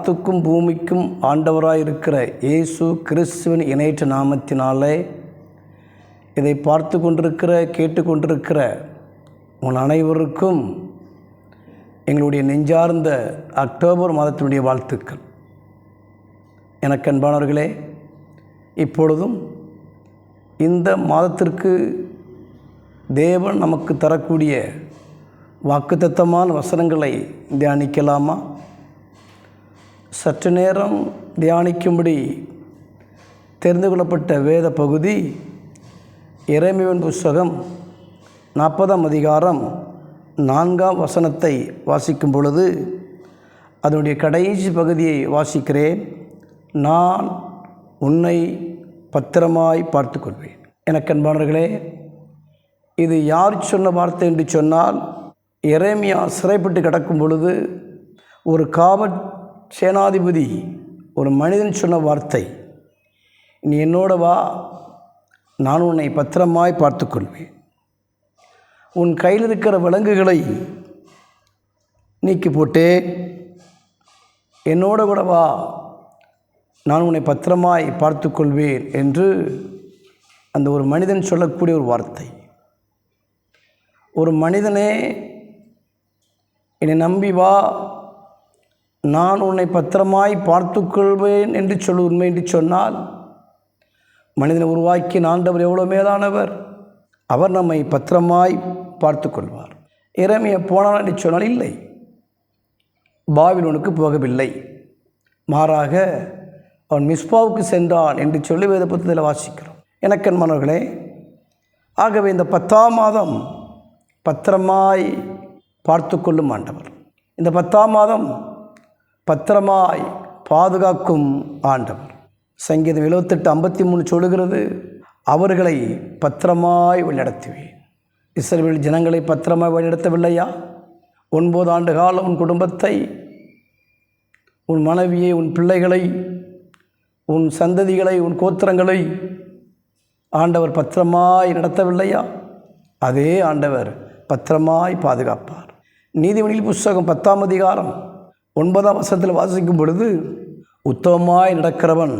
வானத்துக்கும் பூமிக்கும் ஆண்டவராயிருக்கிற இயேசு கிறிஸ்துவின் இணையற்ற நாமத்தினாலே இதை பார்த்து கொண்டிருக்கிற கேட்டு கொண்டிருக்கிற உன் அனைவருக்கும் எங்களுடைய நெஞ்சார்ந்த அக்டோபர் மாதத்தினுடைய வாழ்த்துக்கள். எனக்கு அன்பானவர்களே இப்பொழுதும் இந்த மாதத்திற்கு தேவன் நமக்கு தரக்கூடிய வாக்குத்தத்தமான வசனங்களை தியானிக்கலாமா? சற்று நேரம் தியானிக்கும்படி தெரிந்து கொள்ளப்பட்ட வேத பகுதி இறைமைவன் புஸ்தகம் நாற்பதாம் அதிகாரம் நான்காம் வசனத்தை வாசிக்கும் பொழுது அதனுடைய கடைசி பகுதியை வாசிக்கிறேன். நான் உன்னை பத்திரமாய் பார்த்துக்கொள்வேன். கொள்வேன் அன்பானவர்களே இது யார் சொன்ன வார்த்தை என்று சொன்னால் எரேமியா சிறைப்பட்டு கிடக்கும் பொழுது ஒரு காவல் சேனாதிபதி ஒரு மனிதன் சொன்ன வார்த்தை. நீ என்னோட வா நான் உன்னை பத்திரமாய் பார்த்துக்கொள்வேன். உன் கையில் இருக்கிற விலங்குகளை நீக்கி போட்டு என்னோட கூட வா நான் உன்னை பத்திரமாய் பார்த்துக்கொள்வேன் என்று அந்த ஒரு மனிதன் சொல்லக்கூடிய ஒரு வார்த்தை. ஒரு மனிதனே என்னை நம்பி வா நான் உன்னை பத்திரமாய் பார்த்துக்கொள்வேன் என்று சொல்லு உண்மை என்று சொன்னால் மனிதனை உருவாக்கி ஆண்டவர் எவ்வளோ மேலானவர்? அவர் நம்மை பத்திரமாய் பார்த்து கொள்வார் இறமைய போனான் என்று சொன்னால் இல்லை. பாபிலோனுக்கு போகவில்லை. மாறாக அவன் மிஸ்பாவுக்கு சென்றான் என்று சொல்லி வேத புத்தகத்தில் வாசிக்கிறோம். எனக்கன் மனவர்களே ஆகவே இந்த பத்தாம் மாதம் பத்திரமாய் பார்த்து கொள்ளும் ஆண்டவர். இந்த பத்தாம் மாதம் பத்திரமாய் பாதுகாக்கும் ஆண்டவர். சங்கீதம் எழுபத்தெட்டு ஐம்பத்தி மூணு சொல்லுகிறது அவர்களை பத்திரமாய் வழிநடத்துவேன். இஸ்ரேல் ஜனங்களை பத்திரமாய் வழிநடத்தவில்லையா? ஒன்பது ஆண்டு காலம் உன் குடும்பத்தை உன் மனைவியை உன் பிள்ளைகளை உன் சந்ததிகளை உன் கோத்திரங்களை ஆண்டவர் பத்திரமாய் நடத்தவில்லையா? அதே ஆண்டவர் பத்திரமாய் பாதுகாப்பார். நீதிமொழியில் புஸ்தகம் பத்தாம் அதிகாரம் ஒன்பதாம் வசத்தில் வாசிக்கும் பொழுது உத்தமமாய் நடக்கிறவன்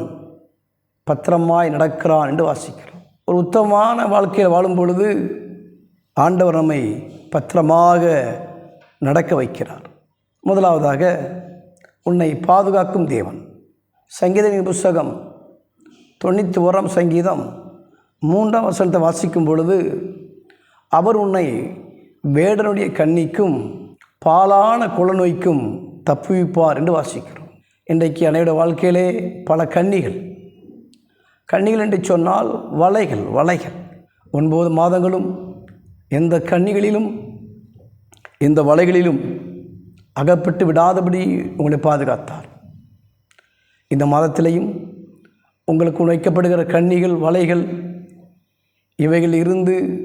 பத்திரமாய் நடக்கிறான் என்று வாசிக்கிறோம். ஒரு உத்தமமான வாழ்க்கையில் வாழும் பொழுது ஆண்டவர் நம்மை பத்திரமாக நடக்க வைக்கிறார். முதலாவதாக உன்னை பாதுகாக்கும் தேவன். சங்கீதனின் புஸ்தகம் தொண்ணூற்றி ஓராம் சங்கீதம் மூன்றாம் வசனத்தை வாசிக்கும் பொழுது அவர் உன்னை வேடனுடைய கண்ணிக்கும் பாலான குளநோய்க்கும் தப்புவிப்பார் என்று வாசிக்கிறோம். இன்றைக்கு அனைவருடைய வாழ்க்கையிலே பல கன்னிகள். கன்னிகள் என்று சொன்னால் வலைகள் வலைகள். ஒன்பது மாதங்களும் எந்த கன்னிகளிலும் எந்த வலைகளிலும் அகப்பட்டு விடாதபடி உங்களை பாதுகாத்தார். இந்த மாதத்திலையும் உங்களுக்கு வைக்கப்படுகிற கன்னிகள் வலைகள் இவைகள் இருந்து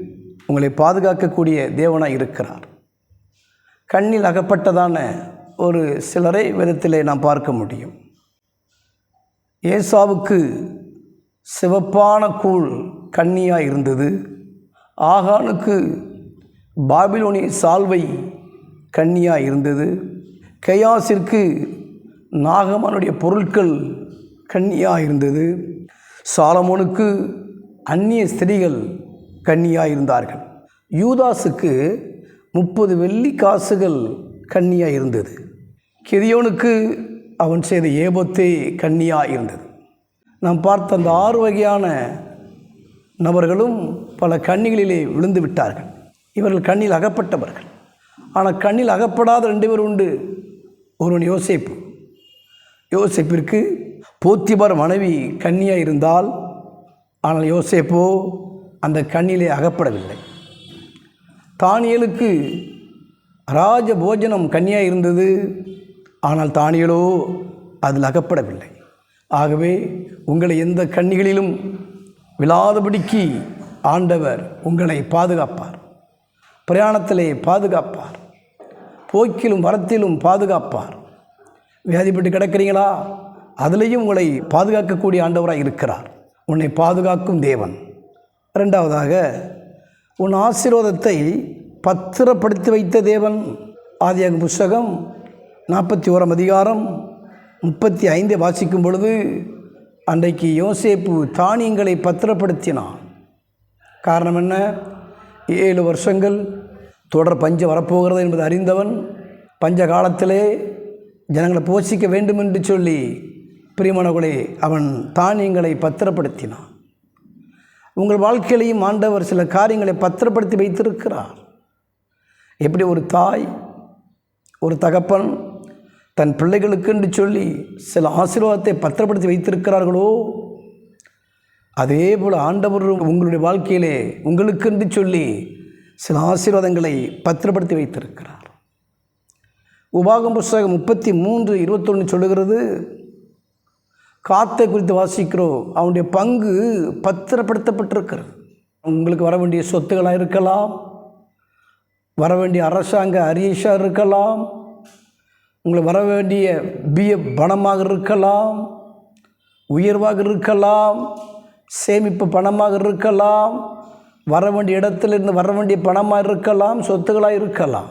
உங்களை பாதுகாக்கக்கூடிய தேவனாக இருக்கிறார். கண்ணில் அகப்பட்டதான ஒரு சிலரை விதத்திலே நாம் பார்க்க முடியும். ஏசாவுக்கு சிவப்பான கூழ் கன்னியாக இருந்தது. ஆகானுக்கு பாபிலோனிய சால்வை கன்னியாக இருந்தது. கயாசிற்கு நாகமனுடைய பொருட்கள் கன்னியாக இருந்தது. சாலமோனுக்கு அந்நிய ஸ்திரீகள் கன்னியாக இருந்தார்கள். யூதாஸுக்கு முப்பது வெள்ளி காசுகள் கன்னியாக இருந்தது. கிரியோனுக்கு அவன் செய்த ஏபத்தே கன்னியாக இருந்தது. நாம் பார்த்த அந்த ஆறு வகையான நபர்களும் பல கண்ணிகளிலே விழுந்து விட்டார்கள். இவர்கள் கண்ணில் அகப்பட்டவர்கள். ஆனால் கண்ணில் அகப்படாத ரெண்டு பேர் உண்டு. ஒருவன் யோசிப்பு. யோசிப்பிற்கு போத்திபர் மனைவி கன்னியாக இருந்தால் ஆனால் யோசேப்போ அந்த கண்ணிலே அகப்படவில்லை. தானியலுக்கு ராஜ போஜனம் கன்னியாக இருந்தது. ஆனால் தானியலோ அதில் அகப்படவில்லை. ஆகவே உங்களை எந்த கண்ணிகளிலும் விழாதபடிக்கு ஆண்டவர் உங்களை பாதுகாப்பார். பிரயாணத்திலே பாதுகாப்பார். போக்கிலும் வரத்திலும் பாதுகாப்பார். வியாதிப்பட்டு கிடக்கிறீங்களா? அதுலேயும் உங்களை பாதுகாக்கக்கூடிய ஆண்டவராக இருக்கிறார். உன்னை பாதுகாக்கும் தேவன். ரெண்டாவதாக உன் ஆசீர்வாதத்தை பத்திரப்படுத்தி வைத்த தேவன் ஆதியாக புஸ்தகம் நாற்பத்தி ஓரம் அதிகாரம் முப்பத்தி ஐந்தை வாசிக்கும் பொழுது அன்றைக்கு யோசேப்பு தானியங்களை பத்திரப்படுத்தினான். காரணம் என்ன? ஏழு வருஷங்கள் தொடர் பஞ்சம் வரப்போகிறது என்பது அறிந்தவன் பஞ்ச காலத்திலே ஜனங்களை போஷிக்க வேண்டும் என்று சொல்லி பிரியமானவர்களே அவன் தானியங்களை பத்திரப்படுத்தினான். உங்கள் வாழ்க்கையிலையும் ஆண்டவர் சில காரியங்களை பத்திரப்படுத்தி வைத்திருக்கிறார். எப்படி ஒரு தாய் ஒரு தகப்பன் தன் பிள்ளைகளுக்கு என்று சொல்லி சில ஆசீர்வாதத்தை பத்திரப்படுத்தி வைத்திருக்கிறார்களோ? அதே போல் ஆண்டவர் உங்களுடைய வாழ்க்கையிலே உங்களுக்கென்று சொல்லி சில ஆசீர்வாதங்களை பத்திரப்படுத்தி வைத்திருக்கிறார். உபாகம் புஸ்தகம் முப்பத்தி மூன்று இருபத்தொன்று சொல்லுகிறது காத்தை குறித்து வாசிக்கிறோம். அவனுடைய பங்கு பத்திரப்படுத்தப்பட்டிருக்கிறது. உங்களுக்கு வர வேண்டிய சொத்துக்களாக இருக்கலாம் வர வேண்டிய அரசாங்க அரியஷாக இருக்கலாம் உங்களுக்கு வர வேண்டிய பிய பணமாக இருக்கலாம் உயர்வாக இருக்கலாம் சேமிப்பு பணமாக இருக்கலாம் வர வேண்டிய இடத்துலேருந்து வர வேண்டிய பணமாக இருக்கலாம் சொத்துக்களாக இருக்கலாம்.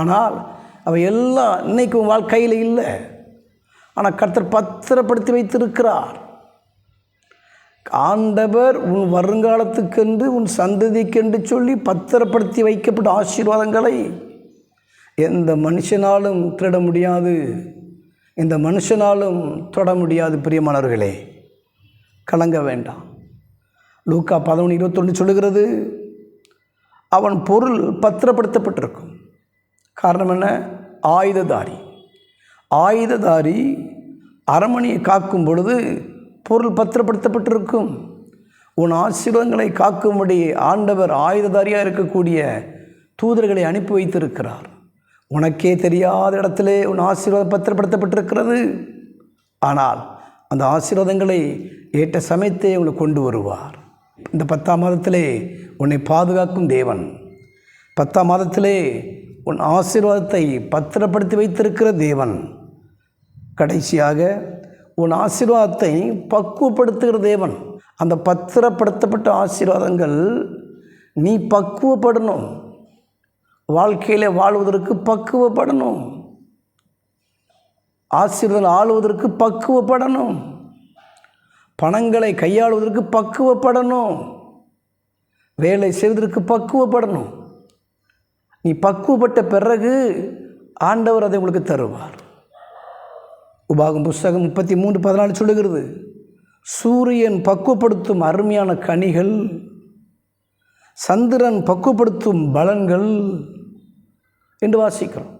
ஆனால் அவை எல்லாம் இன்றைக்கும் வாழ்க்கையில் இல்லை. ஆனால் கர்த்தர் பத்திரப்படுத்தி வைத்திருக்கிறார். ஆண்டவர் உன் வருங்காலத்துக்கென்று உன் சந்ததிக்கென்று சொல்லி பத்திரப்படுத்தி வைக்கப்பட்ட ஆசீர்வாதங்களை எந்த மனுஷனாலும் திருட முடியாது. இந்த மனுஷனாலும் தொட முடியாது பிரியமானவர்களே. கலங்க வேண்டாம். லூக்கா பதினொன்று இருபத்தொன்று சொல்லுகிறது அவன் பொருள் பத்திரப்படுத்தப்பட்டிருக்கும். காரணம் என்ன? ஆயுததாரி. ஆயுததாரி அரமணியை காக்கும் பொழுது பொருள் பத்திரப்படுத்தப்பட்டிருக்கும். உன் ஆசீர்வாதங்களை காக்கும்படி ஆண்டவர் ஆயுததாரியாக இருக்கக்கூடிய தூதர்களை அனுப்பி வைத்திருக்கிறார். உனக்கே தெரியாத இடத்திலே உன் ஆசீர்வாதம் பத்திரப்படுத்தப்பட்டிருக்கிறது. ஆனால் அந்த ஆசீர்வாதங்களை ஏற்ற சமயத்தை உங்களை கொண்டு வருவார். இந்த பத்தாம் மாதத்திலே உன்னை பாதுகாக்கும் தேவன். பத்தாம் மாதத்திலே உன் ஆசீர்வாதத்தை பத்திரப்படுத்தி வைத்திருக்கிற தேவன். கடைசியாக உன் ஆசீர்வாதத்தை பக்குவப்படுத்துகிற தேவன். அந்த பத்திரப்படுத்தப்பட்ட ஆசீர்வாதங்கள் நீ பக்குவப்படணும். வாழ்க்கையில் வாழ்வதற்கு பக்குவப்படணும். ஆசீர்வாதம் ஆளுவதற்கு பக்குவப்படணும். பணங்களை கையாளுவதற்கு பக்குவப்படணும். வேலை செய்வதற்கு பக்குவப்படணும். நீ பக்குவப்பட்ட பிறகு ஆண்டவர் அதை உங்களுக்கு தருவார். உபாகம் புஸ்தகம் முப்பத்தி மூன்று பதினாலு சொல்லுகிறது சூரியன் பக்குவப்படுத்தும் அருமையான கனிகள் சந்திரன் பக்குவப்படுத்தும் பலன்கள் என்று வாசிக்கிறோம்.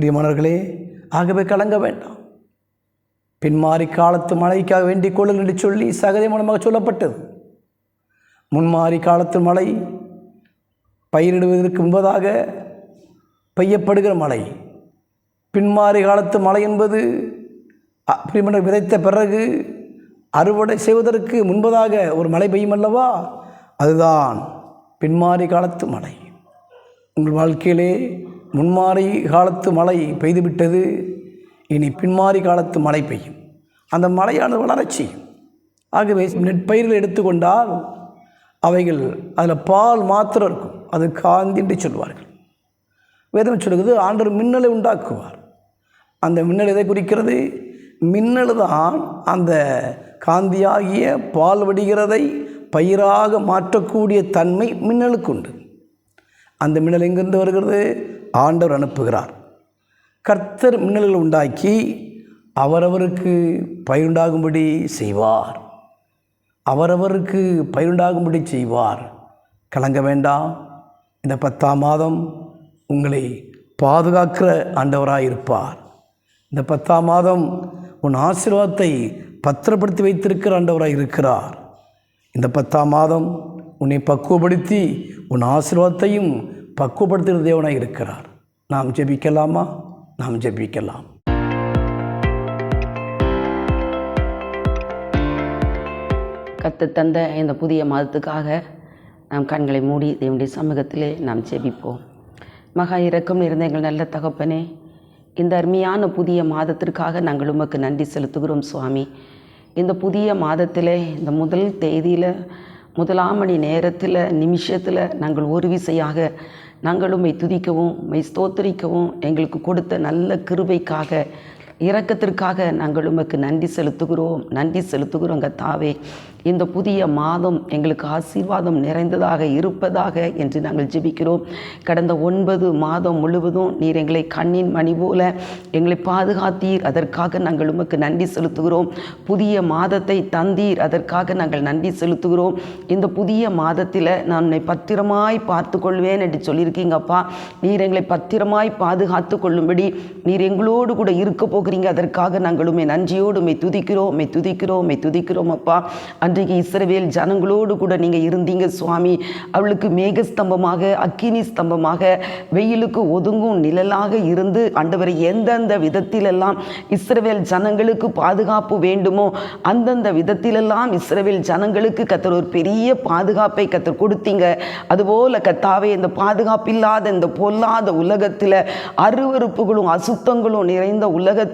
பிரியமானவர்களே ஆகவே கலங்க வேண்டாம். பின்மாறி காலத்து மழைக்காக வேண்டிக் கொள்ளுங்கள் என்று சொல்லி சகதை மூலமாக சொல்லப்பட்டது. முன்மாறி காலத்து மழை பயிரிடுவதற்கு முன்பதாக பெய்யப்படுகிற மழை பின்மாறி காலத்து மழை என்பது அப்படிமன்ற விதைத்த பிறகு அறுவடை செய்வதற்கு முன்பதாக ஒரு மழை பெய்யும் அல்லவா? அதுதான் பின்மாறி காலத்து மழை. உங்கள் வாழ்க்கையிலே முன்மாறி காலத்து மழை பெய்துவிட்டது இனி பின்மாறி காலத்து மழை பெய்யும். அந்த மழையானது வளரச் செய்யும். ஆகவே நெற்பயிர்கள் எடுத்துக்கொண்டால் அவைகள் அதில் பால் மாத்திரம் இருக்கும். அது காந்தின்றி சொல்வார்கள். வேதம் சொல்லுகிறது ஆண்டவர் மின்னலை உண்டாக்குவார். அந்த மின்னல் எதை குறிக்கிறது? மின்னல் தான் அந்த காந்தியாகிய பால் வடிகிறதை பயிராக மாற்றக்கூடிய தன்மை மின்னலுக்கு உண்டு அந்த மின்னல் எங்கிருந்து வருகிறது? ஆண்டவர் அனுப்புகிறார். கர்த்தர் மின்னல்கள் உண்டாக்கி அவரவருக்கு பயிருண்டாகும்படி செய்வார். அவரவருக்கு பயிருண்டாகும்படி செய்வார். கலங்க வேண்டாம். இந்த பத்தாம் மாதம் உங்களை பாதுகாக்கிற ஆண்டவராக இருப்பார் இந்த பத்தாம் மாதம் உன் ஆசீர்வாதத்தை பத்திரப்படுத்தி வைத்திருக்கிற ஆண்டவராக இருக்கிறார். இந்த பத்தாம் மாதம் உன்னை பக்குவப்படுத்தி உன் ஆசீர்வாதத்தையும் பக்குவப்படுத்துகிற தேவனாக இருக்கிறார். நாம் ஜெபிக்கலாமா? நாம் ஜெபிக்கலாம். கத்து தந்த இந்த புதிய மாதத்துக்காக நாம் கண்களை மூடி தேவனுடைய சமூகத்திலே நாம் ஜெபிப்போம். மகா இறக்கம் இருந்த எங்கள் நல்ல தகப்பனே இந்த அருமையான புதிய மாதத்திற்காக நாங்கள் உமக்கு நன்றி செலுத்துகிறோம் சுவாமி. இந்த புதிய மாதத்தில் இந்த முதல் தேதியில் முதலாம் மணி நேரத்தில் நிமிஷத்தில் நாங்கள் ஒரு விசையாக நாங்கள் உம்மை துதிக்கவும் உம்மை ஸ்தோத்தரிக்கவும் எங்களுக்கு கொடுத்த நல்ல கிருபைக்காக இரக்கத்திற்காக நாங்கள் உமக்கு நன்றி செலுத்துகிறோம். நன்றி செலுத்துகிறோம் கத்தாவே இந்த புதிய மாதம் எங்களுக்கு ஆசீர்வாதம் நிறைந்ததாக இருப்பதாக என்று நாங்கள் ஜெபிக்கிறோம். கடந்த ஒன்பது மாதம் முழுவதும் நீர் எங்களை கண்ணின் மணி போல எங்களை பாதுகாத்தீர். அதற்காக நாங்கள் உமக்கு நன்றி செலுத்துகிறோம். புதிய மாதத்தை தந்தீர். அதற்காக நாங்கள் நன்றி செலுத்துகிறோம். இந்த புதிய மாதத்தில் நான் உன்னை பத்திரமாய் பார்த்து கொள்வேன் என்று சொல்லியிருக்கீங்கப்பா. நீர் எங்களை பத்திரமாய் பாதுகாத்து கொள்ளும்படி நீர் எங்களோடு கூட இருக்க கொடுக்குறீங்க அதற்காக நாங்கள் உண்மை நன்றியோடு உண்மை துதிக்கிறோம். உண்மை துதிக்கிறோம். உண்மை துதிக்கிறோம் அப்பா. அன்றைக்கு இஸ்ரவேல் ஜனங்களோடு கூட நீங்கள் இருந்தீங்க சுவாமி. அவளுக்கு மேகஸ்தம்பமாக அக்கினி ஸ்தம்பமாக வெயிலுக்கு ஒதுங்கும் நிழலாக இருந்து ஆண்டவரை எந்தெந்த விதத்திலெல்லாம் இஸ்ரவேல் ஜனங்களுக்கு பாதுகாப்பு வேண்டுமோ அந்தந்த விதத்திலெல்லாம் இஸ்ரவேல் ஜனங்களுக்கு கத்தர் ஒரு பெரிய பாதுகாப்பை கத்தர் கொடுத்தீங்க. அதுபோல கத்தாவே இந்த பாதுகாப்பில்லாத இந்த பொல்லாத உலகத்தில் அருவருப்புகளும் அசுத்தங்களும் நிறைந்த உலகத்தில்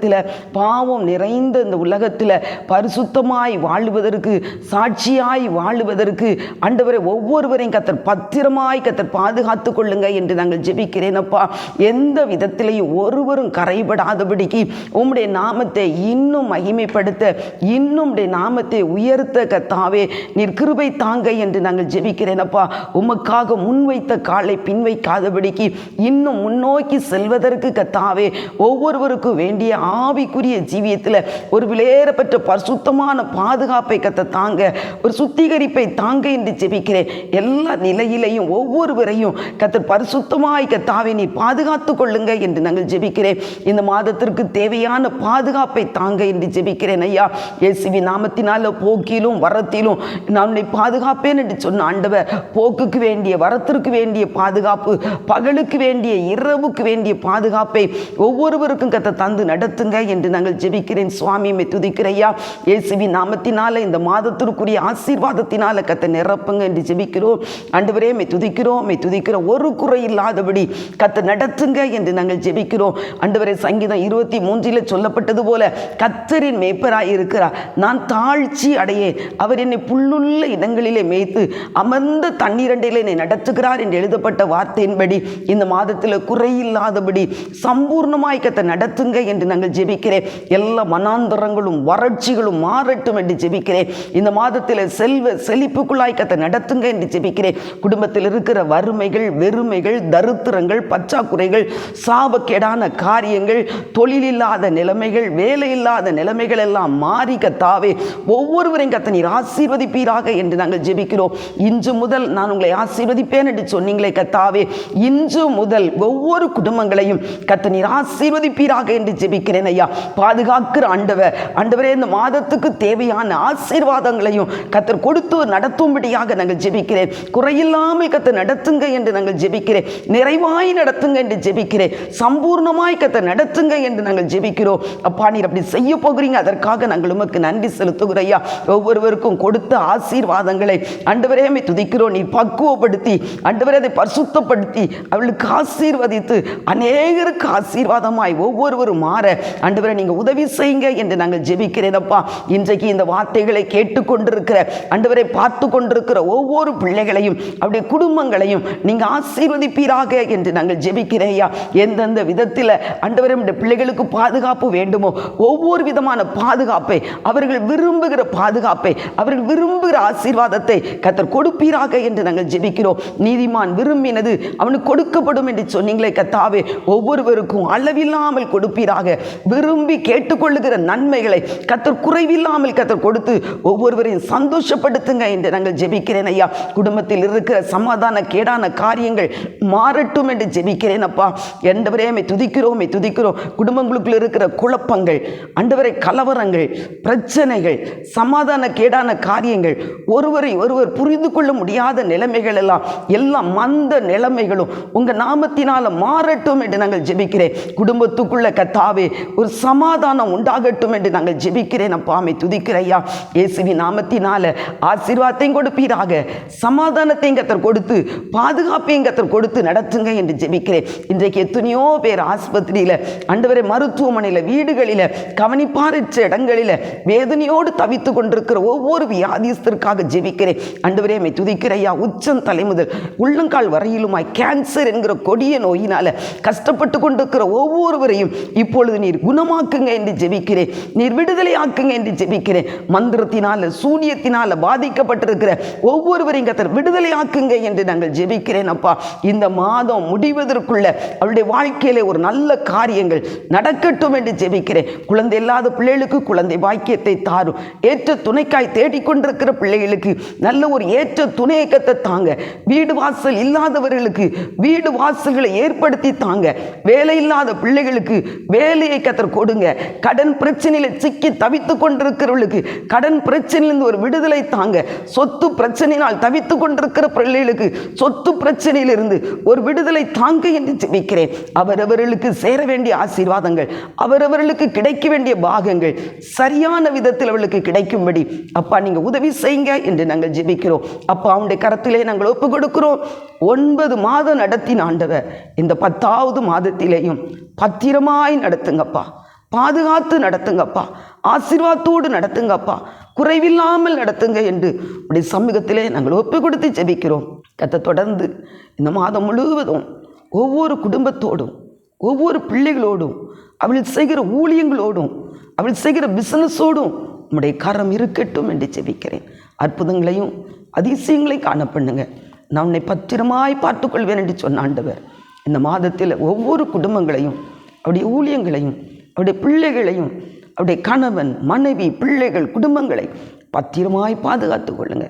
பாவம் நிறைந்த இந்த உலகத்தில் பரிசுத்தமாய் வாழுவதற்கு சாட்சியாய் வாழுவதற்கு ஆண்டவரை ஒவ்வொருவரையும் கத்தர் பத்திரமாய் கத்தர் பாதுகாத்து கொள்ளுங்க என்று நாங்கள் ஜெபிக்கிறேன் அப்பா. எந்த விதத்திலையும் ஒருவரும் கரைபடாதபடிக்கு உம்முடைய நாமத்தை இன்னும் மகிமைப்படுத்த இன்னும் நாமத்தை உயர்த்த கத்தாவே நீர் கிருபை தாங்க என்று நாங்கள் ஜெபிக்கிறேன் அப்பா. உமக்காக முன்வைத்த காலை பின் வைக்காதபடிக்கு இன்னும் முன்னோக்கி செல்வதற்கு கத்தாவே ஒவ்வொருவருக்கும் வேண்டிய ஆவிக்குரிய ஜீவியத்தில் ஒரு விலையேறப்பட்ட பரிசுத்தமான பாதுகாப்பை கத்த தாங்க ஒரு சுத்திகரிப்பை தாங்க என்று ஜெபிக்கிறேன். எல்லா நிலையிலையும் ஒவ்வொருவரையும் கத்தர் பரிசுத்தமாய் கத்தாவே நீ பாதுகாத்து கொள்ளுங்க என்று நாங்கள் ஜெபிக்கிறேன். இந்த மாதத்திற்கு தேவையான பாதுகாப்பை தாங்க என்று ஜெபிக்கிறேன் ஐயா. இயேசுவி நாமத்தினால போக்கிலும் வரத்திலும் நான் உன்னை பாதுகாப்பேன் என்று சொன்ன ஆண்டவர் போக்குக்கு வேண்டிய வரத்திற்கு வேண்டிய பாதுகாப்பு பகலுக்கு வேண்டிய இரவுக்கு வேண்டிய பாதுகாப்பை ஒவ்வொருவருக்கும் கத்த தந்து நடத்துங்க என்று நாங்கள் ஜெபிக்கிறேன். சுவாமி துதிக்கிறையா இயேசுவி நாமத்தினால இந்த மாதத்திற்குரிய ஆசீர்வாதத்தினால கத்த நிரப்புங்க என்று ஜெபிக்கிறோம். ஆண்டவரே மை துதிக்கிறோம் மே துதிக்கிறோம். ஒரு குறை இல்லாதபடி கத்த நடத்துங்க என்று நாங்கள் ஜெபிக்கிறோம். ஆண்டவரே சங்கீதம் இருபத்தி மூன்றில் சொல்லப்பட்டது போல கத்தரின் மேய்ப்பராய் இருக்கிறார். நான் தாழ்ச்சி அடையேன் அவர் என்னை புல்லுள்ள இடங்களிலே மேய்த்து அமர்ந்த தண்ணீரண்டையில் என்னை நடத்துகிறார் என்று எழுதப்பட்ட வார்த்தையின்படி இந்த மாதத்தில் குறையில்லாதபடி சம்பூர்ணமாய் கத்த நடத்துங்க என்று நாங்கள் ஜெபிக்கிறேன். எல்லா மனாந்தரங்களும் வறட்சிகளும் மாறட்டும் என்று ஜெபிக்கிறேன். இந்த மாதத்தில் செல்வ செழிப்புக்குள்ளாய் நடத்துங்க என்று ஜெபிக்கிறேன். குடும்பத்தில் இருக்கிற வறுமைகள் வெறுமைகள் தருத்திரங்கள் பச்சாக்குறைகள் சாபக்கேடான காரியங்கள் தொழிலில்லாத நிலைமைகள் வேலையில்லாத நிலைமைகள் எல்லாம் மாறி கத்தாவே ஒவ்வொருவரையும் கத்த நீர் ஆசீர்வதிப்பீராக என்று நாங்கள் ஜெபிக்கிறோம். இன்று முதல் நான் உங்களை ஆசீர்வதிப்பேன் என்று சொன்னீங்களே கத்தாவே இன்று முதல் ஒவ்வொரு குடும்பங்களையும் கத்த நீர் ஆசீர்வதிப்பீராக என்று ஜெபிக்கிறேன். ஐயா பாதுகாக்கிற ஆண்டவர். ஆண்டவரே இந்த மாதத்துக்கு தேவையான ஆசீர்வாதங்களையும் கத்தர் கொடுத்து நடத்தும்படியாக நாங்கள் ஜெபிக்கிறேன். குறையில்லாமல் கத்த நடத்துங்க என்று நாங்கள் ஜெபிக்கிறேன். நிறைவாய் நடத்துங்க என்று ஜெபிக்கிறேன். சம்பூர்ணமாய் கத்த நடத்துங்க என்று நாங்கள் ஜெபிக்கிறோம். அப்பா நீர் அப்படி செய்ய போகிறீங்க. அதற்காக நாங்கள் உமக்கு நன்றி செலுத்துகிறோம் ஐயா. ஒவ்வொருவருக்கும் கொடுத்த ஆசீர்வாதங்களை ஆண்டவரே துதிக்கிறோம். நீ பக்குவப்படுத்தி ஆண்டவரே அதை பரிசுத்தப்படுத்தி அவளுக்கு ஆசீர்வதித்து அநேகருக்கு ஆசீர்வாதமாய் ஒவ்வொருவரும் மாற அண்டவரை நீங்கள் உதவி செய்யுங்க என்று நாங்கள் ஜெபிக்கிறேனப்பா. இன்றைக்கு இந்த வார்த்தைகளை கேட்டுக்கொண்டிருக்கிற ஆண்டவரை பார்த்து கொண்டிருக்கிற ஒவ்வொரு பிள்ளைகளையும் அவருடைய குடும்பங்களையும் நீங்கள் ஆசீர்வதிப்பீராக என்று நாங்கள் ஜெபிக்கிறேயா எந்தெந்த விதத்தில் அண்டவரை நம்முடைய பிள்ளைகளுக்கு பாதுகாப்பு வேண்டுமோ ஒவ்வொரு விதமான பாதுகாப்பை அவர்கள் விரும்புகிற பாதுகாப்பை அவர்கள் விரும்புகிற ஆசீர்வாதத்தை கத்தர் கொடுப்பீராக என்று நாங்கள் ஜெபிக்கிறோம். நீதிமான் விரும்பினது அவனுக்கு கொடுக்கப்படும் என்று சொன்னீங்களே கத்தாவே ஒவ்வொருவருக்கும் அளவில்லாமல் கொடுப்பீராக. விரும்பி கேட்டுக்கொள்ளுகிற நன்மைகளை கத்தர் குறைவில்லாமல் கத்தர் கொடுத்து ஒவ்வொருவரையும் சந்தோஷப்படுத்துங்க என்று நாங்கள் ஜெபிக்கிறேன் ஐயா. குடும்பத்தில் இருக்கிற சமாதான கேடான காரியங்கள் மாறட்டும் என்று ஜெபிக்கிறேன் அப்பா. என்றவரே மை துதிக்கிறோம் மை துதிக்கிறோம். குடும்பங்களுக்குள்ள இருக்கிற குழப்பங்கள் அண்டவரை கலவரங்கள் பிரச்சனைகள் சமாதான கேடான காரியங்கள் ஒருவரை ஒருவர் புரிந்து கொள்ள முடியாத நிலைமைகள் எல்லாம் எல்லாம் மந்த நிலைமைகளும் உங்கள் நாமத்தினால் மாறட்டும் என்று நாங்கள் ஜெபிக்கிறேன். குடும்பத்துக்குள்ள கத்தாவே ஒரு சமாதானம் உண்டாகட்டும் என்று நாங்கள் ஜெபிக்கிறேன். அப்பாமை துதிக்கிறையா இயேசுவி நாமத்தினால ஆசீர்வாதத்தையும் கொடுப்பீராக. சமாதானத்தையும் கத்தர் கொடுத்து பாதுகாப்பையும் கத்தர் கொடுத்து நடத்துங்க என்று ஜெபிக்கிறேன். இன்றைக்கு எத்தனையோ பேர் ஆஸ்பத்திரியில் அண்டவரை மருத்துவமனையில் வீடுகளில் கவனிப்பாரற்ற இடங்களில் வேதனையோடு தவித்து கொண்டிருக்கிற ஒவ்வொரு வியாதிஸ்தருக்காக ஜெபிக்கிறேன். அண்டவரே மை துதிக்கிறையா உச்சம் தலைமுதல் உள்ளங்கால் வரையிலுமாய் கேன்சர் என்கிற கொடிய நோயினால கஷ்டப்பட்டு கொண்டிருக்கிற ஒவ்வொருவரையும் இப்பொழுது நீ நீர் குணமாக்குங்க என்று ஜெபிக்கிறேன். நீர் விடுதலை ஆக்குங்க என்று ஜெபிக்கிறேன். மந்திரத்தினால சூனியத்தினால பாதிக்கப்பட்டிருக்கிற ஒவ்வொருவரையும் கத்தர் விடுதலை ஆக்குங்க என்று நாங்கள் ஜெபிக்கிறேன் அப்பா. இந்த மாதம் முடிவதற்குள்ள அவருடைய வாழ்க்கையிலே ஒரு நல்ல காரியங்கள் நடக்கட்டும் என்று ஜெபிக்கிறேன். குழந்தை இல்லாத பிள்ளைகளுக்கு குழந்தை பாக்கியத்தை தாரும். ஏற்ற துணைக்காய் தேடிக்கொண்டிருக்கிற பிள்ளைகளுக்கு நல்ல ஒரு ஏற்ற துணையக்கத்தை தாங்க. வீடு வாசல் இல்லாதவர்களுக்கு வீடு வாசல்களை ஏற்படுத்தி தாங்க. வேலை இல்லாத பிள்ளைகளுக்கு வேலையை கத்தர் கொடுங்க. கடன் பிரச்சனையில் சிக்கி தவித்து கொண்டிருக்கிறவர்களுக்கு கடன் பிரச்சனையிலிருந்து ஒரு விடுதலை தாங்க. சொத்து பிரச்சனையினால் தவித்து கொண்டிருக்கிற பிள்ளைகளுக்கு சொத்து பிரச்சனையிலிருந்து ஒரு விடுதலை தாங்க என்று ஜெபிக்கிறேன். அவரவர்களுக்கு சேர வேண்டிய ஆசீர்வாதங்கள் அவரவர்களுக்கு கிடைக்க வேண்டிய பாகங்கள் சரியான விதத்தில் அவர்களுக்கு கிடைக்கும்படி. அப்பா நீங்கள் உதவி செய்யுங்க என்று நாங்கள் ஜெபிக்கிறோம். அப்பா அவனுடைய கரத்திலே நாங்கள் ஒப்பு கொடுக்கிறோம். ஒன்பது மாதம் நடத்தின ஆண்டவர் இந்த பத்தாவது மாதத்திலேயும் பத்திரமாய் நடத்துங்க நடத்துங்கப்பா. பாதுகாத்து நடத்துங்கப்பா. ஆசீர்வாதத்தோடு நடத்துங்கப்பா. குறைவில்லாமல் நடத்துங்க என்று உடைய சமூகத்திலே நாங்கள் ஒப்பு கொடுத்து ஜெபிக்கிறோம். கத்தை தொடர்ந்து இந்த மாதம் முழுவதும் ஒவ்வொரு குடும்பத்தோடும் ஒவ்வொரு பிள்ளைகளோடும் அவள் செய்கிற ஊழியங்களோடும் அவள் செய்கிற பிசினஸோடும் உம்முடைய கரம் இருக்கட்டும் என்று ஜெபிக்கிறேன். அற்புதங்களையும் அதிசயங்களையும் காண பண்ணுங்க. நான் உன்னை பத்திரமாய் பார்த்துக்கொள்வேன் என்று சொன்ன ஆண்டவர் இந்த மாதத்தில் ஒவ்வொரு குடும்பங்களையும் அவருடைய ஊழியங்களையும் அவருடைய பிள்ளைகளையும் அவருடைய கணவன் மனைவி பிள்ளைகள் குடும்பங்களை பத்திரமாய் பாதுகாத்து கொள்ளுங்க.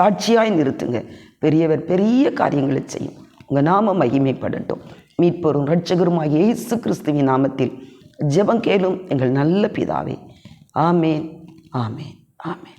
சாட்சியாய் நிறுத்துங்க. பெரியவர் பெரிய காரியங்களை செய்யும். உங்கள் நாம மகிமைப்படட்டும். மீட்பரும் இரட்சகருமாகிய இயேசு கிறிஸ்துவின் நாமத்தில் ஜெபம் கேளும் எங்கள் நல்ல பிதாவே. ஆமேன் ஆமேன் ஆமேன்.